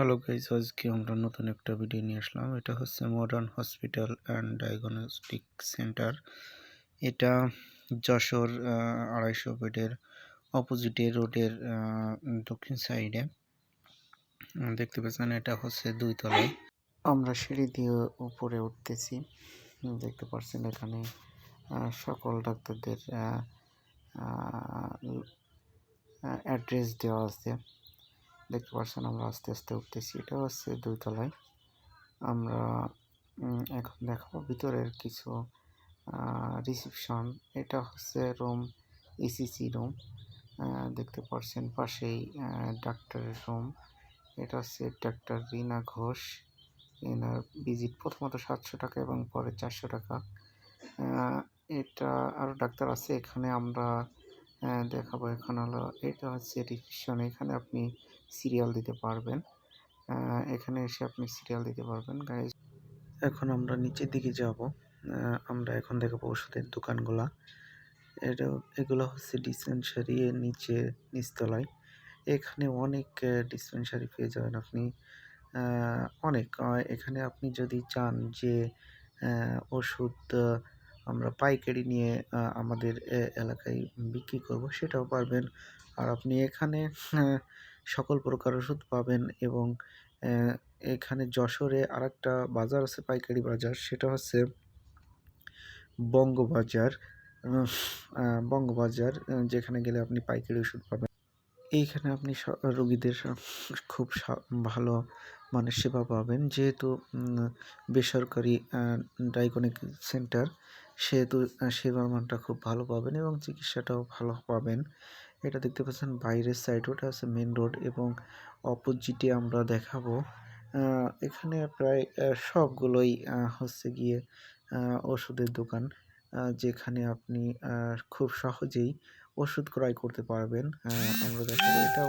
Hello guys আজকে আমরা নতুন একটা ভিডিও নিয়ে আসলাম। এটা হচ্ছে modern hospital and diagnostic centre এটা যশোর আড়াইশো বেডের অপোজিটে রোডের দক্ষিণ সাইডে দেখতে পাচ্ছেন এটা হচ্ছে দুই তলায়। আমরা সিঁড়ি দিয়ে উপরে উঠতেছি। দেখতে পাচ্ছেন এখানে সকল ডাক্তারদের অ্যাড্রেস দেওয়া আছে। দেখতে পাচ্ছেন আমরা আস্তে আস্তে উঠতেছি। এটা হচ্ছে দুই তলায় আমরা এখন দেখাবো ভিতরের কিছু রিসিপশন এটা হচ্ছে রুম ইসিসি রুম দেখতে পাচ্ছেন পাশেই ডাক্তারের রুম এটা হচ্ছে ডাক্তার রিনা ঘোষ। এনার ভিজিট প্রথমত সাতশো টাকা এবং পরে চারশো টাকা। এটা আরও ডাক্তার আছে। এখানে আমরা দেখাবো এখন হলো, এটা হচ্ছে রিসিপশন এখানে আপনি সিরিয়াল দিতে পারবেন। এখানে এসে আপনি সিরিয়াল দিতে পারবেন গাইজ এখন আমরা নিচের দিকে যাব। আমরা এখন দেখাবো ওষুধের দোকানগুলা। এটা, এগুলো হচ্ছে ডিসপেন্সারি নিচে, নিচতলায়। এখানে অনেক ডিসপেন্সারি পেয়ে যাবেন আপনি। অনেক। এখানে আপনি যদি চান যে ওষুধ আমরা পাইকারি নিয়ে আমাদের এলাকায় বিক্রি করব, সেটাও পারবেন। আর আপনি এখানে সকল প্রকার ওষুধ পাবেন এবং এখানে যশোরে আরেকটা বাজার আছে, পাইকারি বাজার, সেটা হচ্ছে বঙ্গবাজার বঙ্গবাজার যেখানে গেলে আপনি পাইকারি ওষুধ পাবেন। এইখানে আপনি রোগীদের খুব ভালো মানে সেবা পাবেন, যেহেতু বেসরকারি ডায়াগনিক সেন্টার সেহেতু সেবার মানটা খুব ভালো পাবেন এবং চিকিৎসাটাও ভালো পাবেন। এটা দেখতে পাচ্ছেন বাইরের সাইড ওটা আছে মেন রোড এবং অপোজিটে আমরা দেখাবো। এখানে প্রায় সবগুলোই হচ্ছে গিয়ে ওষুধের দোকান যেখানে আপনি খুব সহজেই ওষুধ ক্রয় করতে পারবেন। আমরা দেখাবো এটা